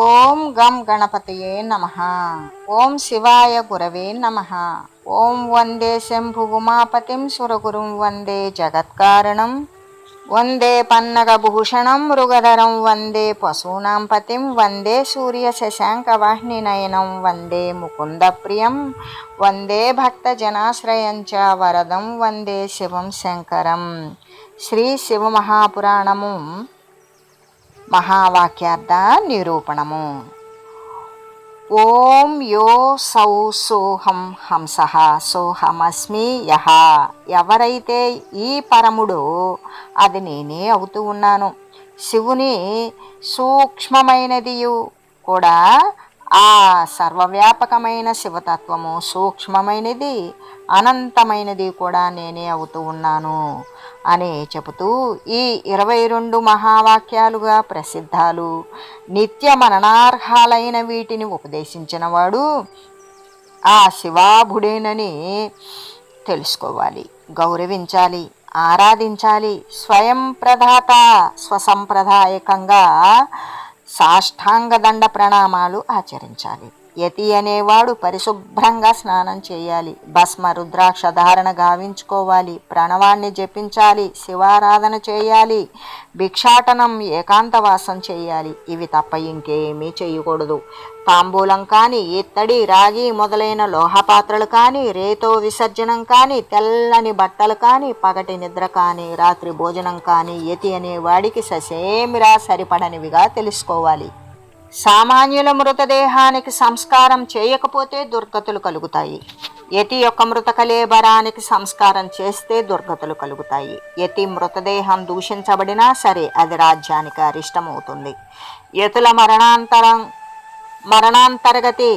ఓం గం గణపతయే నమ. ఓం శివాయ గురవే నమ. ఓం వందే శంభుగుమాపతిం సురగురుం వందే జగత్కారణం. వందే పన్నగభూషణం మృగధరం వందే పశూనాం పతిం వందే సూర్య శశాంకవాహిని నయనం వందే ముకుందప్రియం. వందే భక్తజనాశ్రయం చ వరదం వందే శివం శంకరం. శ్రీ శివమహాపురాణము మహావాక్యార్థ నిరూపణము. ఓం యో సౌ సోహం హంస సోహమస్మి యహ ఎవరైతే ఈ పరముడు అది నేనే అవుతూ ఉన్నాను. శివుని సూక్ష్మమైనదియు కూడా ఆ సర్వవ్యాపకమైన శివతత్వము సూక్ష్మమైనది అనంతమైనది కూడా నేనే అవుతూ ఉన్నాను అని చెబుతూ ఈ ఇరవై రెండు మహావాక్యాలుగా ప్రసిద్ధాలు నిత్య మననార్హాలైన వీటిని ఉపదేశించినవాడు ఆ శివాభుడేనని తెలుసుకోవాలి గౌరవించాలి ఆరాధించాలి స్వయం ప్రదాత స్వసంప్రదాయకంగా సాష్టాంగ దండ ప్రణామాలు ఆచరించాలి. యతి అనేవాడు పరిశుభ్రంగా స్నానం చేయాలి. భస్మ రుద్రాక్ష ధారణ గావించుకోవాలి. ప్రణవాన్ని జపించాలి. శివారాధన చేయాలి. భిక్షాటనం ఏకాంతవాసం చేయాలి. ఇవి తప్ప ఇంకేమీ చేయకూడదు. తాంబూలం కానీ ఇత్తడి రాగి మొదలైన లోహపాత్రలు కానీ రేతో విసర్జనం కానీ తెల్లని బట్టలు కానీ పగటి నిద్ర కానీ రాత్రి భోజనం కానీ యతి అనేవాడికి ససేమిరా సరిపడనివిగా తెలుసుకోవాలి. సామాన్యుల మృతదేహానికి సంస్కారం చేయకపోతే దుర్గతులు కలుగుతాయి. యతి యొక్క మృత కలేబరానికి సంస్కారం చేస్తే దుర్గతులు కలుగుతాయి. యతి మృతదేహం దూషించబడినా సరే అది రాజ్యానికి అరిష్టమవుతుంది. యతుల మరణాంతరం మరణాంతర్గతి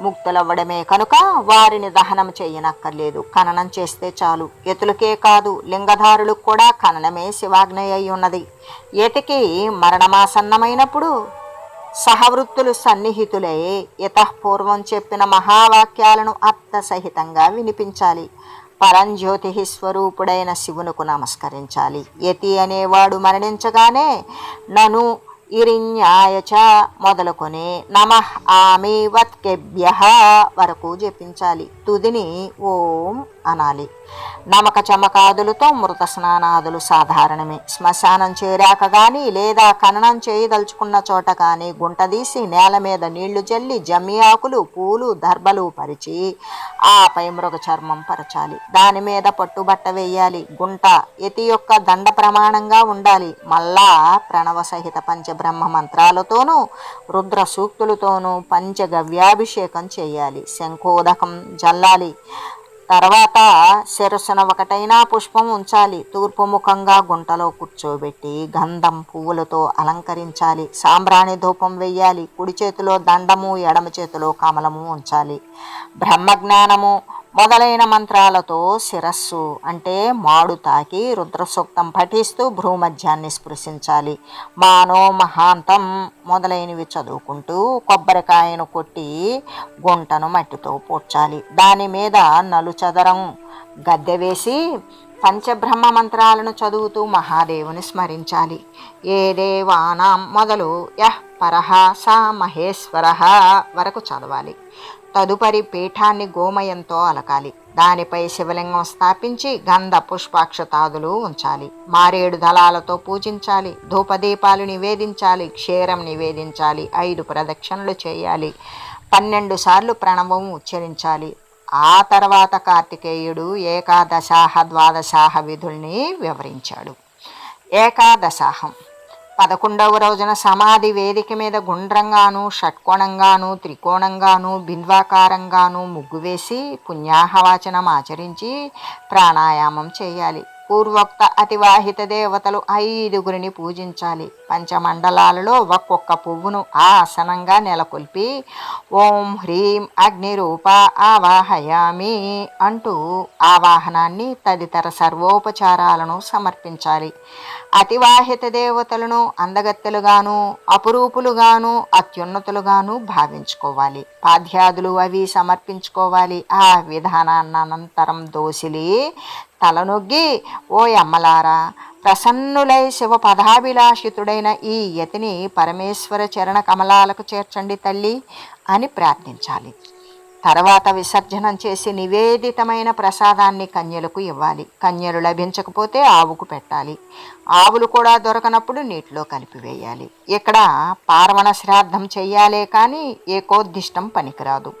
ముక్తులవ్వడమే కనుక వారిని దహనం చేయనక్కర్లేదు. ఖననం చేస్తే చాలు. ఎతులకే కాదు లింగధారులకు కూడా ఖననమే శివాజ్ఞ ఉన్నది. ఎతికి మరణమాసన్నమైనప్పుడు సహవృత్తులు సన్నిహితులై. యతపూర్వం చెప్పిన మహావాక్యాలను అర్థసహితంగా వినిపించాలి. పరంజ్యోతి స్వరూపుడైన శివునకు నమస్కరించాలి. యతి అనేవాడు మరణించగానే నను ఇరిన్యాయచ మొదలుకొని నమ ఆమె వత్కెభ్య వరకు జపించాలి. తుదిని ఓం అనాలి. నమక చమకాదులతో మృత స్నానాదులు సాధారణమే. శ్మశానం చేరాక కానీ లేదా ఖననం చేయదలుచుకున్న చోట కానీ గుంటదీసి నేల మీద నీళ్ళు జల్లి జమ్మి ఆకులు పూలు దర్భలు పరిచి ఆపై మృగ చర్మం పరచాలి. దాని మీద పట్టుబట్ట వేయాలి. గుంట ఎతి యొక్క దండ ప్రమాణంగా ఉండాలి. మళ్ళా ప్రణవ సహిత పంచబ్రహ్మ మంత్రాలతోనూ రుద్ర సూక్తులతోనూ పంచగవ్యాభిషేకం చేయాలి. శంఖోదకం జల్లాలి. తర్వాత శిరస్సున ఒకటైనా పుష్పం ఉంచాలి. తూర్పు ముఖంగా గుంటలో కూర్చోబెట్టి గంధం పువ్వులతో అలంకరించాలి. సాంబ్రాణి ధూపం వెయ్యాలి. కుడి చేతిలో దండము ఎడమ చేతిలో కమలము ఉంచాలి. బ్రహ్మజ్ఞానము మొదలైన మంత్రాలతో శిరస్సు అంటే మాడు తాకి రుద్రసూక్తం పఠిస్తూ భ్రూమధ్యాన్ని స్పృశించాలి. మానో మహాంతం మొదలైనవి చదువుకుంటూ కొబ్బరికాయను కొట్టి గుంటను మట్టితో పూడ్చాలి. దాని మీద నలుచదరం గద్దె వేసి పంచబ్రహ్మ మంత్రాలను చదువుతూ మహాదేవుని స్మరించాలి. ఏ దేవానాం మొదలు యహ్ పరహ స మహేశ్వర వరకు చదవాలి. తదుపరి పీఠాన్ని గోమయంతో అలకాలి. దానిపై శివలింగం స్థాపించి గంధ పుష్పాక్షతాదులు ఉంచాలి. మారేడు దళాలతో పూజించాలి. ధూపదీపాలు నివేదించాలి. క్షీరం నివేదించాలి. ఐదు ప్రదక్షిణలు చేయాలి. పన్నెండు సార్లు ప్రణవం ఉచ్చరించాలి. ఆ తర్వాత కార్తికేయుడు ఏకాదశాహ ద్వాదశాహ విధుల్ని వివరించాడు. ఏకాదశాహం. పదకొండవ రోజున సమాధి వేదిక మీద గుండ్రంగాను షట్కోణంగాను త్రికోణంగాను బింద్వాకారంగాను ముగ్గు వేసి పుణ్యాహవాచనం ఆచరించి ప్రాణాయామం చేయాలి. పూర్వోక్త అతివాహిత దేవతలు ఐదుగురిని పూజించాలి. పంచమండలాలలో ఒక్కొక్క పువ్వును ఆసనంగా నెలకొల్పి ఓం హ్రీం అగ్నిరూప ఆవాహయామి అంటూ ఆవాహనాన్ని తదితర సర్వోపచారాలను సమర్పించాలి. అతివాహిత దేవతలను అందగత్తెలుగాను అపురూపులుగాను అత్యున్నతులుగాను భావించుకోవాలి. పాద్యాదులు అవి సమర్పించుకోవాలి. ఆ విధానాన్ని అనంతరం దోసిలి తలనొగ్గి ఓ అమ్మలారా ప్రసన్నులై శివ పదాభిలాషితుడైన ఈ యతిని పరమేశ్వర చరణ కమలాలకు చేర్చండి తల్లి అని ప్రార్థించాలి. తర్వాత విసర్జనం చేసి నివేదితమైన ప్రసాదాన్ని కన్యలకు ఇవ్వాలి. కన్యలు లభించకపోతే ఆవుకు పెట్టాలి. ఆవులు కూడా దొరకనప్పుడు నీటిలో కలిపివేయాలి. ఇక్కడ పార్వణ శ్రాద్ధం చెయ్యాలే కానీ ఏకోద్దిష్టం పనికిరాదు.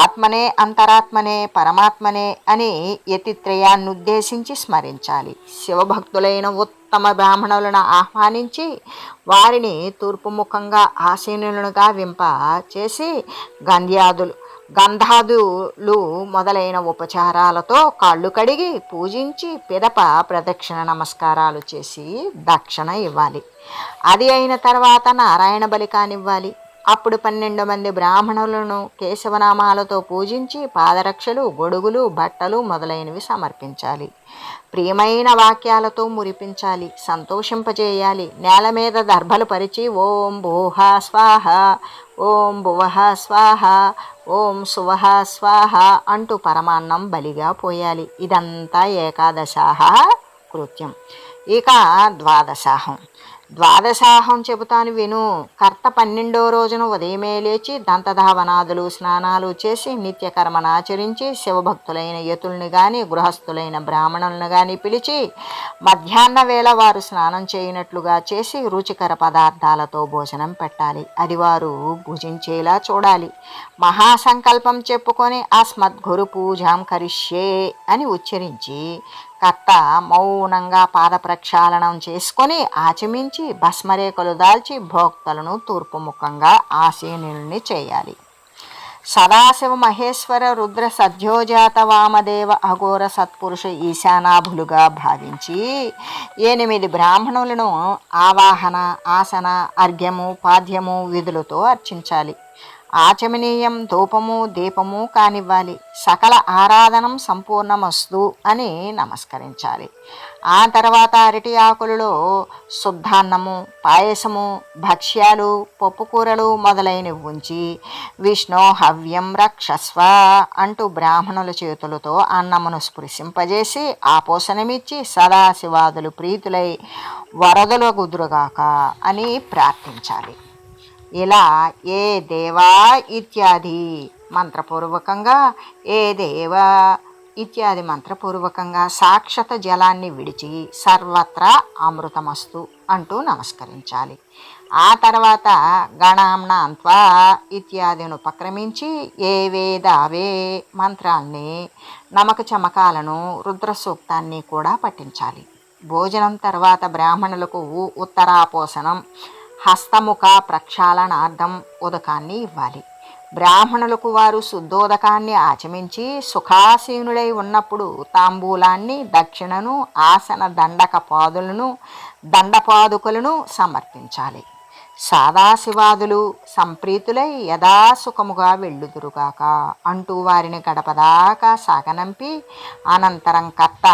ఆత్మనే అంతరాత్మనే పరమాత్మనే అని యతిత్రయాన్ని ఉద్దేశించి స్మరించాలి. శివభక్తులైన ఉత్తమ బ్రాహ్మణులను ఆహ్వానించి వారిని తూర్పుముఖంగా ఆసీనులుగా వింప చేసి గంధ్యాదులు గంధాదులు మొదలైన ఉపచారాలతో కాళ్ళు కడిగి పూజించి పిదప ప్రదక్షిణ నమస్కారాలు చేసి దక్షిణ ఇవ్వాలి. అది అయిన తర్వాత నారాయణ బలి కానివ్వాలి. అప్పుడు పన్నెండు మంది బ్రాహ్మణులను కేశవనామాలతో పూజించి పాదరక్షలు గొడుగులు బట్టలు మొదలైనవి సమర్పించాలి. ప్రియమైన వాక్యాలతో మురిపించాలి సంతోషింపజేయాలి. నేల మీద దర్భలు పరిచి ఓం భూహ స్వాహ ఓం భువహ స్వాహ ఓం శువహ స్వాహ అంటూ పరమాన్నం బలిగా పోయాలి. ఇదంతా ఏకాదశాహ కృత్యం. ఇక ద్వాదశాహం. ద్వాదశాహం చెబుతాను విను. కర్త పన్నెండో రోజున ఉదయమే లేచి దంతధావనాదులు స్నానాలు చేసి నిత్యకర్మను ఆచరించి శివభక్తులైన యతుల్ని గాని గృహస్థులైన బ్రాహ్మణులను గాని పిలిచి మధ్యాహ్న వేళ వారు స్నానం చేయనట్లుగా చేసి రుచికర పదార్థాలతో భోజనం పెట్టాలి. అది వారు భుజించేలా చూడాలి. మహాసంకల్పం చెప్పుకొని అస్మద్గురు పూజాం కరిష్యే అని ఉచ్చరించి కర్త మౌనంగా పాద ప్రక్షాళనం చేసుకొని ఆచమించి భస్మరేఖలు దాల్చి భోక్తలను తూర్పుముఖంగా ఆసీనుల్ని చేయాలి. సదాశివ మహేశ్వర రుద్ర సద్యోజాత వామదేవ అఘోర సత్పురుష ఈశానాభులుగా భావించి ఎనిమిది బ్రాహ్మణులను ఆవాహన ఆసన అర్ఘ్యము పాద్యము విధులతో అర్చించాలి. ఆచమనీయం ధూపము దీపము కానివ్వాలి. సకల ఆరాధనం సంపూర్ణమస్తు అని నమస్కరించాలి. ఆ తర్వాత అరటి ఆకులలో శుద్ధాన్నము పాయసము భక్ష్యాలు పప్పుకూరలు మొదలైనవి ఉంచి విష్ణు హవ్యం రక్షస్వ అంటూ బ్రాహ్మణుల చేతులతో అన్నమును స్పృశింపజేసి ఆపోషణమిచ్చి సదాశివాదులు ప్రీతులై వరదల గుదురుగాక అని ప్రార్థించాలి. ఇలా ఏ దేవా ఇత్యాది మంత్రపూర్వకంగా ఏ దేవా ఇత్యాది మంత్రపూర్వకంగా సాక్షత జలాన్ని విడిచి సర్వత్రా అమృతమస్తు అంటూ నమస్కరించాలి. ఆ తర్వాత గణాంనాంత్వా ఇత్యాదిను ఇత్యాదిని ఉపక్రమించి ఏ వేదావే మంత్రాల్ని నమక చమకాలను రుద్ర సూక్తాన్ని కూడా పఠించాలి. భోజనం తర్వాత బ్రాహ్మణులకు ఉత్తరాపోసనం హస్తముఖ ప్రక్షాళనార్థం ఉదకాన్ని ఇవ్వాలి. బ్రాహ్మణులకు వారు శుద్ధోదకాన్ని ఆచమించి సుఖాసీనుడై ఉన్నప్పుడు తాంబూలాన్ని దక్షిణను ఆసన దండక పాదులను దండపాదుకలను సమర్పించాలి. సాదాశివాదులు సంప్రీతులై యథాసుఖముగా వెళ్ళుదురుగాక అంటూ వారిని గడపదాకా సాగనంపి అనంతరం కర్త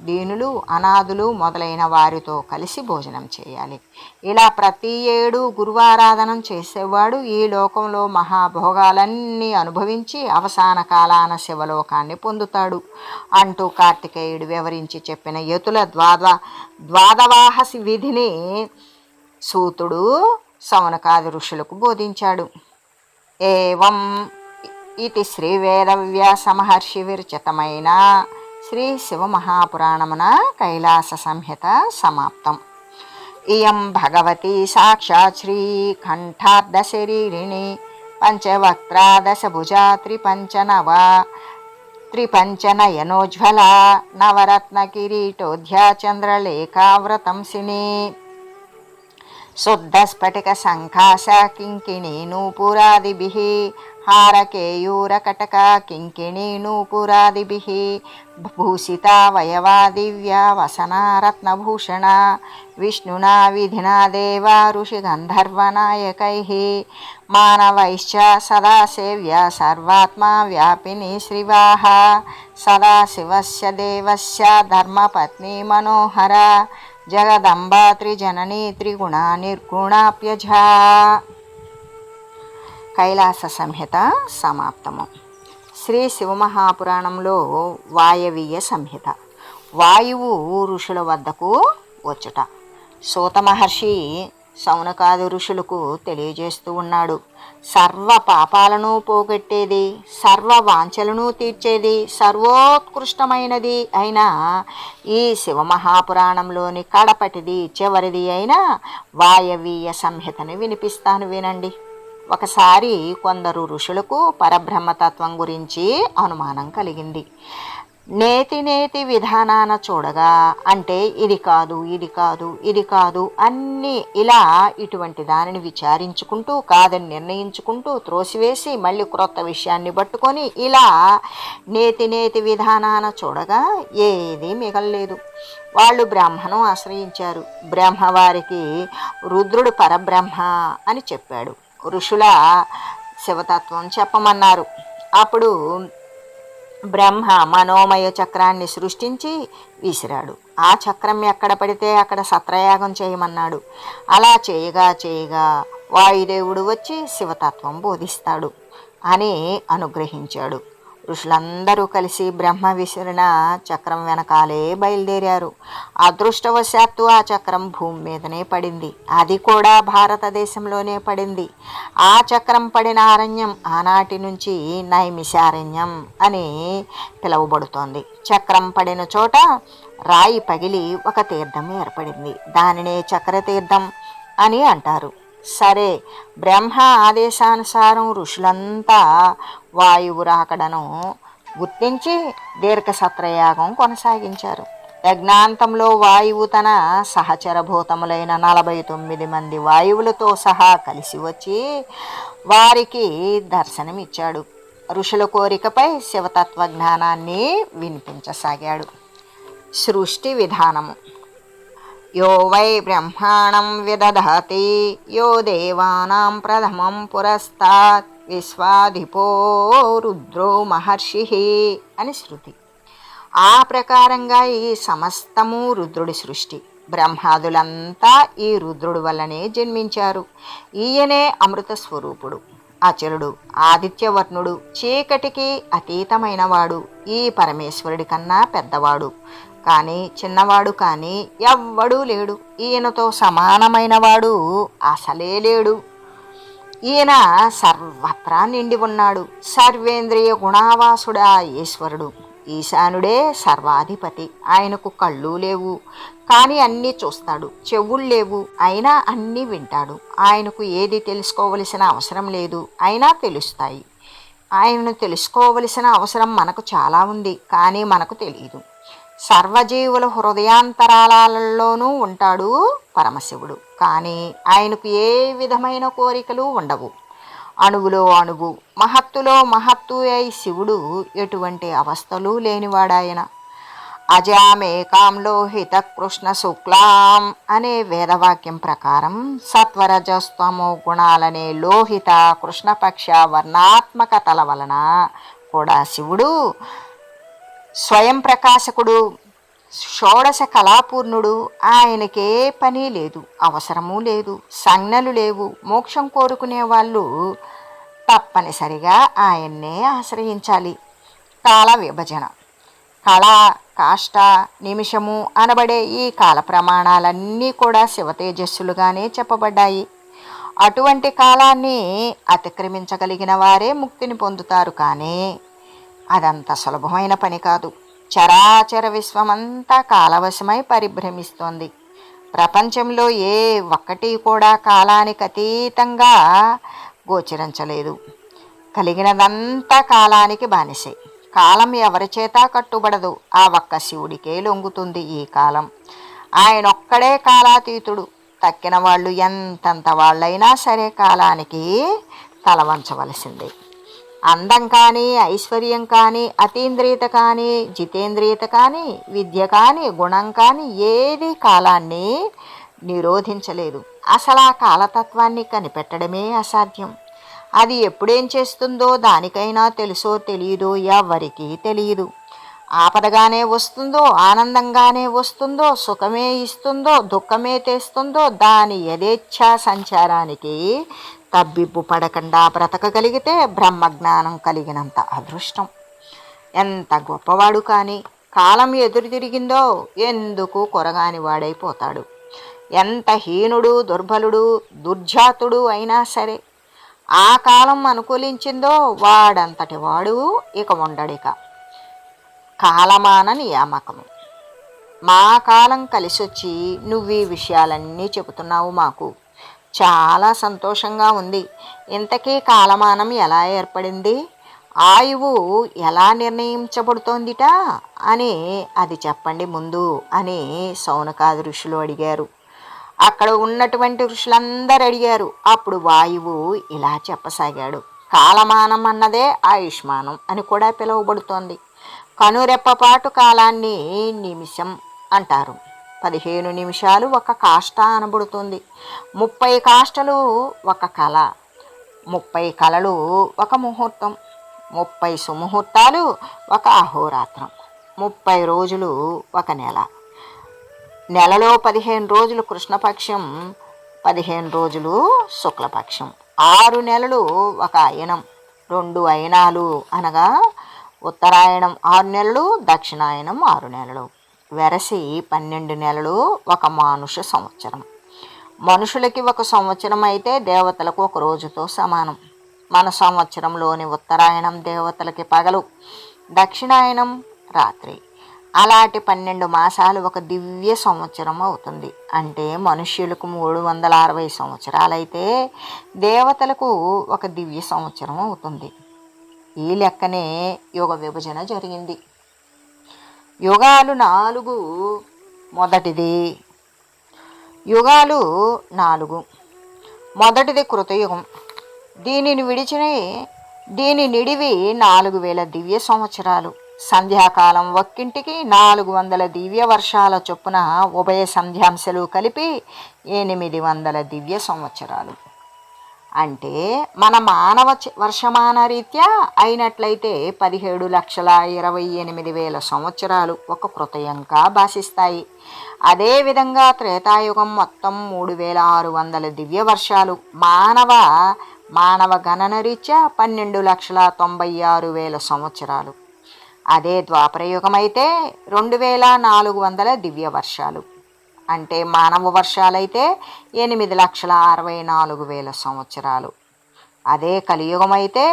దీనులు అనాథులు మొదలైన వారితో కలిసి భోజనం చేయాలి. ఇలా ప్రతి ఏడు గురువారాధనం చేసేవాడు ఈ లోకంలో మహాభోగాలన్నీ అనుభవించి అవసాన కాలాన శివలోకాన్ని పొందుతాడు అంటూ కార్తికేయుడు వివరించి చెప్పిన యతుల ద్వాద ద్వాదవాహసి విధిని సూతుడు సవనకాది ఋషులకు బోధించాడు. ఏవం ఇది శ్రీ వేదవ్యాస మహర్షి విరచితమైన శ్రీ శివమహాపురాణమున కైలాస సంహిత సమాప్తం. ఇయం భగవతి సాక్షాత్ శ్రీకంఠార్ధశరీరిణి పంచవక్త్రాదశభుజా త్రిపంచనవ త్రిపంచనయనోజ్వల నవరత్న కిరీటోధ్యా చంద్రలేఖావ్రతంసిని शुद्धस्फटिकशङ्खाश किङ्किणीनूपुरादिभिः हारकेयूरकटका किङ्किणीनूपुरादिभिः भूषिता वयवा दिव्या वसना रत्नभूषणा विष्णुना विधिना देवा ऋषिगन्धर्वनायकैः मानवैश्च सदा सेव्या सर्वात्मा व्यापिनी श्रीवाः सदाशिवस्य देवस्य धर्मपत्नी मनोहरा జగదంబా త్రిజననీ త్రిగుణ నిర్గుణాప్యజ కైలాస సంహిత సమాప్తము శ్రీ శివమహాపురాణంలో వాయవీయ సంహిత వాయువు ఋషుల వద్దకు వచ్చుట। సూత మహర్షి సౌనకాది ఋషులకు తెలియజేస్తూ ఉన్నాడు. సర్వ పాపాలను పోగొట్టేది సర్వ వాంఛలను తీర్చేది సర్వోత్కృష్టమైనది అయిన ఈ శివమహాపురాణంలోని కడపటిది చివరిది అయిన వాయవీయ సంహితని వినిపిస్తాను వినండి. ఒకసారి కొందరు ఋషులకు పరబ్రహ్మతత్వం గురించి అనుమానం కలిగింది. నేతి నేతి విధానాన చూడగా అంటే ఇది కాదు ఇది కాదు ఇది కాదు అన్నీ ఇలా ఇటువంటి దానిని విచారించుకుంటూ కాదని నిర్ణయించుకుంటూ త్రోసివేసి మళ్ళీ క్రొత్త విషయాన్ని పట్టుకొని ఇలా నేతి నేతి విధానాన చూడగా ఏదీ మిగలలేదు. వాళ్ళు బ్రాహ్మణం ఆశ్రయించారు. బ్రహ్మవారికి రుద్రుడు పరబ్రహ్మ అని చెప్పాడు. ఋషుల శివతత్వం చెప్పమన్నారు. అప్పుడు బ్రహ్మ మనోమయ చక్రాన్ని సృష్టించి విసిరాడు. ఆ చక్రం ఎక్కడ పడితే అక్కడ సత్రయాగం చేయమన్నాడు. అలా చేయగా చేయగా వాయుదేవుడు వచ్చి శివతత్వం బోధిస్తాడు అని అనుగ్రహించాడు. ఋషులందరూ కలిసి బ్రహ్మ విసిరిన చక్రం వెనకాలే బయలుదేరారు. అదృష్టవశాత్తు ఆ చక్రం భూమి మీదనే పడింది. అది కూడా భారతదేశంలోనే పడింది. ఆ చక్రం పడిన అరణ్యం ఆనాటి నుంచి నైమిషారణ్యం అని పిలువబడుతోంది. చక్రం పడిన చోట రాయి పగిలి ఒక తీర్థం ఏర్పడింది. దానినే చక్రతీర్థం అని అంటారు. సరే బ్రహ్మ ఆదేశానుసారం ఋషులంతా వాయువు రాకడను గుర్తించి దీర్ఘసత్రయాగం కొనసాగించారు. యజ్ఞాంతంలో వాయువు తన సహచరభూతములైన నలభై తొమ్మిది మంది వాయువులతో సహా కలిసి వచ్చి వారికి దర్శనమిచ్చాడు. ఋషుల కోరికపై శివతత్వ జ్ఞానాన్ని వినిపించసాగాడు. సృష్టి విధానము. యో వై బ్రహ్మాణం విదధతి యో దేవానాం ప్రథమం పురస్తాత్ విశ్వాధిపో రుద్రో మహర్షి అని శృతి. ఆ ప్రకారంగా ఈ సమస్తము రుద్రుడి సృష్టి. బ్రహ్మాదులంతా ఈ రుద్రుడు వల్లనే జన్మించారు. ఈయనే అమృత స్వరూపుడు. అచరుడు ఆదిత్యవర్ణుడు చీకటికి అతీతమైనవాడు. ఈ పరమేశ్వరుడి కన్నా పెద్దవాడు. కానీ చిన్నవాడు కానీ ఎవ్వడూ లేడు. ఈయనతో సమానమైనవాడు అసలే లేడు. ఈయన సర్వత్రా నిండి ఉన్నాడు. సర్వేంద్రియ గుణావాసుడా ఈశ్వరుడు. ఈశానుడే సర్వాధిపతి. ఆయనకు కళ్ళు లేవు. కానీ అన్నీ చూస్తాడు. చెవులు లేవు. అయినా అన్నీ వింటాడు. ఆయనకు ఏది తెలుసుకోవలసిన అవసరం లేదు. అయినా తెలుస్తాయి. ఆయనను తెలుసుకోవలసిన అవసరం మనకు చాలా ఉంది. కానీ మనకు తెలియదు. సర్వజీవుల హృదయాంతరాలలోనూ ఉంటాడు పరమశివుడు. కానీ ఆయనకు ఏ విధమైన కోరికలు ఉండవు. అణువులో అణువు మహత్తులో మహత్తు అయి శివుడు ఎటువంటి అవస్థలు లేనివాడాయన. అజామేకాం లోహిత కృష్ణ శుక్లాం అనే వేదవాక్యం ప్రకారం సత్వరజస్తమో గుణాలనే లోహిత కృష్ణపక్ష వర్ణాత్మకతల వలన కూడా శివుడు స్వయం ప్రకాశకుడు షోడశ కళాపూర్ణుడు ఆయనకే పని లేదు అవసరమూ లేదు సంజ్ఞలు లేవు మోక్షం కోరుకునే వాళ్ళు తప్పనిసరిగా ఆయన్నే ఆశ్రయించాలి. కాల విభజన. కళ కాష్ట నిమిషము అనబడే ఈ కాల ప్రమాణాలన్నీ కూడా శివతేజస్సులుగానే చెప్పబడ్డాయి. అటువంటి కాలాన్ని అతిక్రమించగలిగిన వారే ముక్తిని పొందుతారు కానీ అదంత సులభమైన పని కాదు. చరాచర విశ్వమంతా కాలవశమై పరిభ్రమిస్తోంది. ప్రపంచంలో ఏ ఒక్కటి కూడా కాలానికి అతీతంగా గోచరించలేదు. కలిగినదంతా కాలానికి బానిసే. కాలం ఎవరి చేత కట్టుబడదు. ఆ ఒక్క శివుడికే లొంగుతుంది ఈ కాలం. ఆయన ఒక్కడే కాలాతీతుడు. తక్కిన వాళ్ళు ఎంతంత వాళ్ళైనా సరే కాలానికి తలవంచవలసిందే. అందం కానీ ఐశ్వర్యం కానీ అతీంద్రియత కానీ జితేంద్రియత కానీ విద్య కానీ గుణం కానీ ఏది కాలాన్ని నిరోధించలేదు. అసలు ఆ కాలతత్వాన్ని కనిపెట్టడమే అసాధ్యం. అది ఎప్పుడేం చేస్తుందో దానికైనా తెలుసో తెలియదో ఎవరికీ తెలియదు ఆపదగానే వస్తుందో ఆనందంగానే వస్తుందో సుఖమే ఇస్తుందో దుఃఖమే తెస్తుందో దాని యథేచ్ఛా సంచారానికి తబ్బిబ్బు పడకుండా బ్రతకగలిగితే బ్రహ్మజ్ఞానం కలిగినంత అదృష్టం. ఎంత గొప్పవాడు కానీ కాలం ఎదురు తిరిగిందో ఎందుకు కొరగాని వాడైపోతాడు. ఎంత హీనుడు దుర్బలుడు దుర్జాతుడు అయినా సరే ఆ కాలం అనుకూలించిందో వాడంతటి వాడు ఇక ఉండడిక. కాలమాన నియామకము. మా కాలం కలిసొచ్చి నువ్వు ఈ విషయాలన్నీ చెబుతున్నావు మాకు. చాలా సంతోషంగా ఉంది. ఇంతకీ కాలమానం ఎలా ఏర్పడింది? ఆయువు ఎలా నిర్ణయించబడుతోందిట? అని అది చెప్పండి ముందు అని సౌనకాది ఋషులు అడిగారు. అక్కడ ఉన్నటువంటి ఋషులందరూ అడిగారు. అప్పుడు వాయువు ఇలా చెప్పసాగాడు. కాలమానం అన్నదే ఆయుష్మానం అని కూడా పిలువబడుతోంది. కనురెప్పపాటు కాలాన్ని నిమిషం అంటారు. పదిహేను నిమిషాలు ఒక కాష్ట అనబడుతుంది. ముప్పై కాష్టలు ఒక కళ. ముప్పై కళలు ఒక ముహూర్తం. ముప్పై సుముహూర్తాలు ఒక అహోరాత్రం. ముప్పై రోజులు ఒక నెల. నెలలో పదిహేను రోజులు కృష్ణపక్షం పదిహేను రోజులు శుక్లపక్షం. ఆరు నెలలు ఒక అయనం రెండు అయనాలు అనగా ఉత్తరాయణం ఆరు నెలలు దక్షిణాయనం ఆరు నెలలు. వెరసి పన్నెండు నెలలు ఒక మానుష సంవత్సరం. మనుషులకి ఒక సంవత్సరం అయితే దేవతలకు ఒక రోజుతో సమానం. మన సంవత్సరంలోని ఉత్తరాయణం దేవతలకి పగలు దక్షిణాయనం రాత్రి. అలాంటి పన్నెండు మాసాలు ఒక దివ్య సంవత్సరం అవుతుంది. అంటే మనుష్యులకు మూడు వందల అరవై సంవత్సరాలైతే దేవతలకు ఒక దివ్య సంవత్సరం అవుతుంది. ఈ లెక్కనే యుగ విభజన జరిగింది. యుగాలు నాలుగు మొదటిది. యుగాలు నాలుగు మొదటిది కృతయుగం. దీనిని విడిచిన దీని నిడివి నాలుగు వేల దివ్య సంవత్సరాలు. సంధ్యాకాలం ఒక్కింటికి నాలుగు వందల దివ్య వర్షాల చొప్పున ఉభయ సంధ్యాంశలు కలిపి ఎనిమిది వందల దివ్య సంవత్సరాలు. అంటే మన మానవ వర్షమాన రీత్యా అయినట్లయితే పదిహేడు లక్షల ఇరవై ఎనిమిది వేల సంవత్సరాలు ఒక కృతయంగా భాషిస్తాయి. అదేవిధంగా త్రేతాయుగం మొత్తం మూడు వేల ఆరు వందల దివ్య వర్షాలు మానవ మానవ గణన రీత్యా పన్నెండు లక్షల తొంభై ఆరు వేల సంవత్సరాలు. అదే ద్వాపరయుగం అయితే రెండు వేల నాలుగు వందల దివ్య వర్షాలు. అంటే మానవ వర్షాలైతే ఎనిమిది లక్షల అరవై నాలుగు వేల సంవత్సరాలు. అదే కలియుగం అయితే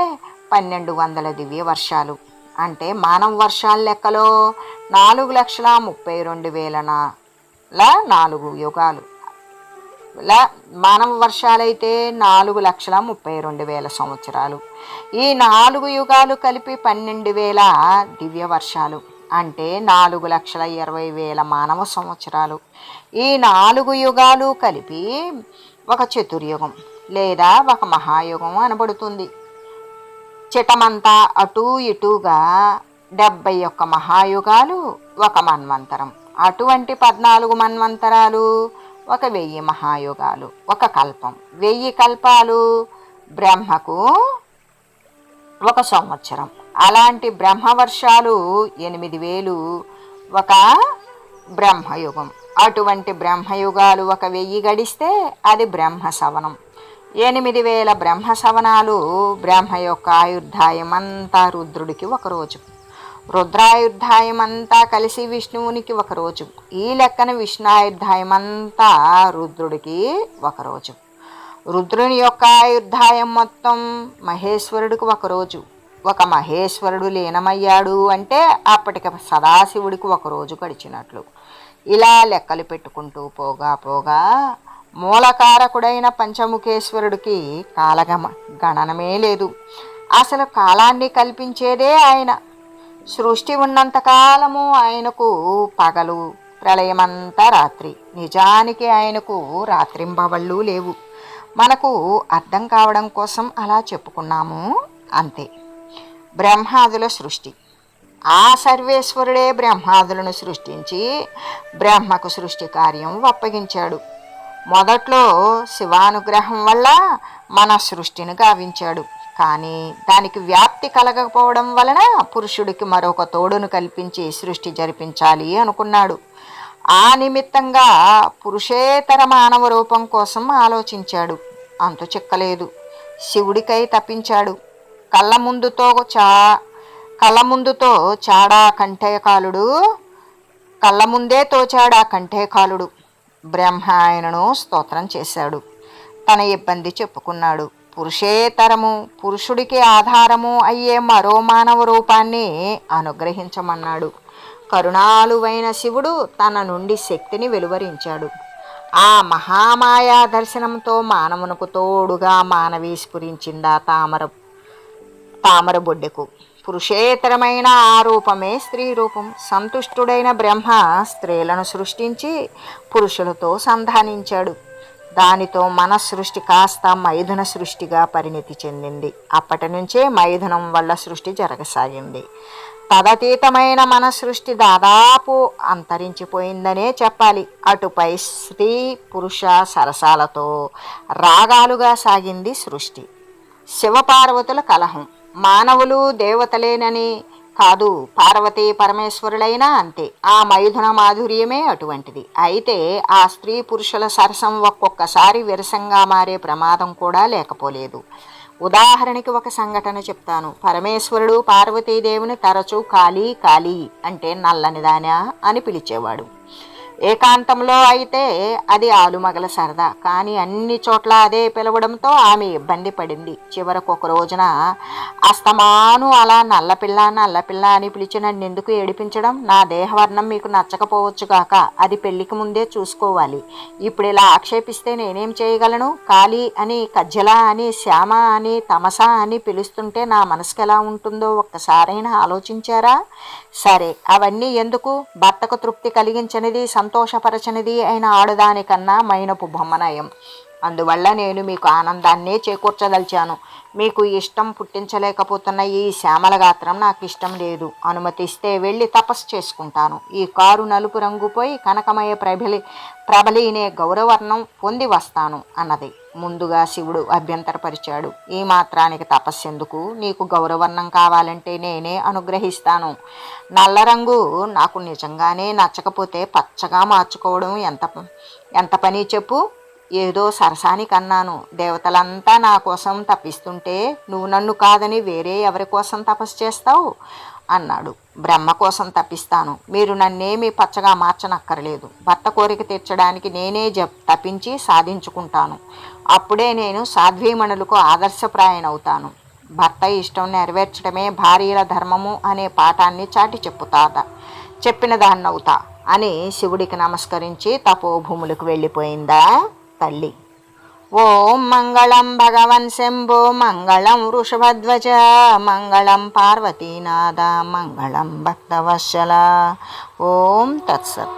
పన్నెండు వందల దివ్య వర్షాలు. అంటే మానవ వర్షాల లెక్కలో నాలుగు లక్షల ముప్పై రెండు వేల నాలుగు యుగాలు. లా మానవ వర్షాలైతే నాలుగు లక్షల ముప్పై రెండు వేల సంవత్సరాలు. ఈ నాలుగు యుగాలు కలిపి పన్నెండు వేల దివ్య వర్షాలు. అంటే నాలుగు లక్షల ఇరవై వేల మానవ సంవత్సరాలు. ఈ నాలుగు యుగాలు కలిపి ఒక చతుర్యుగం లేదా ఒక మహాయుగం అనబడుతుంది. చిటమంతా అటూ ఇటుగా డెబ్బై ఒక్క మహాయుగాలు ఒక మన్వంతరం. అటువంటి పద్నాలుగు మన్వంతరాలు ఒక వెయ్యి మహాయుగాలు ఒక కల్పం. వెయ్యి కల్పాలు బ్రహ్మకు ఒక సంవత్సరం. అలాంటి బ్రహ్మవర్షాలు ఎనిమిది వేలు ఒక బ్రహ్మయుగం. అటువంటి బ్రహ్మయుగాలు ఒక వెయ్యి గడిస్తే అది బ్రహ్మ సవనం ఎనిమిది వేల బ్రహ్మ సవనాలు బ్రహ్మ యొక్క ఆయుర్ధాయం అంతా రుద్రుడికి ఒకరోజు. రుద్రాయుర్ధాయం అంతా కలిసి విష్ణువునికి ఒకరోజు. ఈ లెక్కన విష్ణాయుర్ధాయం అంతా రుద్రుడికి ఒకరోజు. రుద్రుని యొక్క ఆయుర్ధాయం మొత్తం మహేశ్వరుడికి ఒకరోజు. ఒక మహేశ్వరుడు లీనమయ్యాడు అంటే అప్పటికి సదాశివుడికి ఒకరోజు గడిచినట్లు. ఇలా లెక్కలు పెట్టుకుంటూ పోగా పోగా మూలకారకుడైన పంచముఖేశ్వరుడికి కాలగమ గణనమే లేదు. అసలు కాలాన్ని కల్పించేదే ఆయన. సృష్టి ఉన్నంతకాలము ఆయనకు పగలు ప్రళయమంతా రాత్రి. నిజానికి ఆయనకు రాత్రింబవళ్ళు లేవు. మనకు అర్థం కావడం కోసం అలా చెప్పుకున్నాము అంతే. బ్రహ్మాదుల సృష్టి. ఆ సర్వేశ్వరుడే బ్రహ్మాదులను సృష్టించి బ్రహ్మకు సృష్టి కార్యం అప్పగించాడు. మొదట్లో శివానుగ్రహం వల్ల మన సృష్టిని గావించాడు. కానీ దానికి వ్యాప్తి కలగకపోవడం వలన పురుషుడికి మరొక తోడును కల్పించి సృష్టి జరిపించాలి అనుకున్నాడు. ఆ నిమిత్తంగా పురుషేతర మానవ రూపం కోసం ఆలోచించాడు. అంతు చిక్కలేదు. శివుడికై తప్పించాడు. కళ్ళ ముందుతో చా కళ్ళ ముందుతో చాడా కంఠేకాలుడు. కళ్ళ ముందే తోచాడా కంఠేకాలుడు. బ్రహ్మ ఆయనను స్తోత్రం చేశాడు. తన ఇబ్బంది చెప్పుకున్నాడు. పురుషేతరము పురుషుడికి ఆధారము అయ్యే మరో మానవ రూపాన్ని అనుగ్రహించమన్నాడు. కరుణాలువైన శివుడు తన నుండి శక్తిని వెలువరించాడు. ఆ మహామాయా దర్శనంతో మానవునకు తోడుగా మానవీ స్ఫురించిందా తామర తామర బొడ్డెకు. పురుషేతరమైన ఆ రూపమే స్త్రీ రూపం. సంతుష్టుడైన బ్రహ్మ స్త్రీలను సృష్టించి పురుషులతో సంధానించాడు. దానితో మన సృష్టి కాస్త మైథున సృష్టిగా పరిణితి చెందింది. అప్పటి నుంచే మైథునం వల్ల సృష్టి జరగసాగింది. తదతీతమైన మన సృష్టి దాదాపు అంతరించిపోయిందనే చెప్పాలి. అటుపై స్త్రీ పురుష సరసాలతో రాగాలుగా సాగింది సృష్టి. శివపార్వతుల కలహం. మానవులు దేవతలేనని కాదు పార్వతీ పరమేశ్వరులైనా అంతే. ఆ మైథున మాధుర్యమే అటువంటిది. అయితే ఆ స్త్రీ పురుషుల సరసం ఒక్కొక్కసారి విరసంగా మారే ప్రమాదం కూడా లేకపోలేదు. ఉదాహరణకి ఒక సంఘటన చెప్తాను. పరమేశ్వరుడు పార్వతీదేవిని తరచూ కాళీ కాళీ అంటే నల్లనిదానా అని పిలిచేవాడు. ఏకాంతంలో అయితే అది ఆలుమగల సరదా. కానీ అన్ని చోట్ల అదే పిలవడంతో ఆమె ఇబ్బంది పడింది. చివరకు ఒక రోజున అస్తమాను అలా నల్లపిల్ల నల్లపిల్ల అని పిలిచి నన్ను ఎందుకు ఏడిపించడం? నా దేహవర్ణం మీకు నచ్చకపోవచ్చు కాక అది పెళ్ళికి ముందే చూసుకోవాలి. ఇప్పుడు ఇలా ఆక్షేపిస్తే నేనేం చేయగలను? కాళీ అని కజ్జల అని శ్యామ అని తమస అని పిలుస్తుంటే నా మనసుకు ఎలా ఉంటుందో ఒక్కసారైనా ఆలోచించారా? సరే అవన్నీ ఎందుకు? భర్తకు తృప్తి కలిగించనిది సంతోషపరచనిది అయిన ఆడదానికన్నా మైనపు బొమ్మనయం అందువల్ల నేను మీకు ఆనందాన్నే చేకూర్చదలిచాను. మీకు ఇష్టం పుట్టించలేకపోతున్న ఈ శ్యామల గాత్రం నాకు ఇష్టం లేదు. అనుమతిస్తే వెళ్ళి తపస్సు చేసుకుంటాను. ఈ కారు నలుపు రంగుపోయి కనకమయ ప్రబలి ప్రబలినే గౌరవర్ణం పొంది వస్తాను అన్నది. ముందుగా శివుడు అభ్యంతరపరిచాడు. ఈ మాత్రానికి తపస్సెందుకు? నీకు గౌరవర్ణం కావాలంటే నేనే అనుగ్రహిస్తాను. నల్ల రంగు నాకు నిజంగానే నచ్చకపోతే పచ్చగా మార్చుకోవడం ఎంత ఎంత పని చెప్పు? ఏదో సరసానికన్నాను. దేవతలంతా నా కోసం తప్పిస్తుంటే నువ్వు నన్ను కాదని వేరే ఎవరి కోసం తపస్సు చేస్తావు? అన్నాడు. బ్రహ్మ కోసం తప్పిస్తాను మీరు నన్నేమీ పచ్చగా మార్చనక్కర్లేదు. భర్త కోరిక తీర్చడానికి నేనే జప్ తప్పించి సాధించుకుంటాను. అప్పుడే నేను సాధ్వీమణులకు ఆదర్శప్రాయనవుతాను. భర్త ఇష్టం నెరవేర్చడమే భార్యల ధర్మము అనే పాఠాన్ని చాటి చెప్పుతాత. చెప్పిన దాన్నవుతా. అని శివుడికి నమస్కరించి తపోభూములకు వెళ్ళిపోయిందా? తల్లి. ఓం మంగళం భగవన్ శంభో మంగళం వృషభధ్వజ మంగళం పార్వతీనాథ మంగళం భక్తవశల ఓం తత్సత్.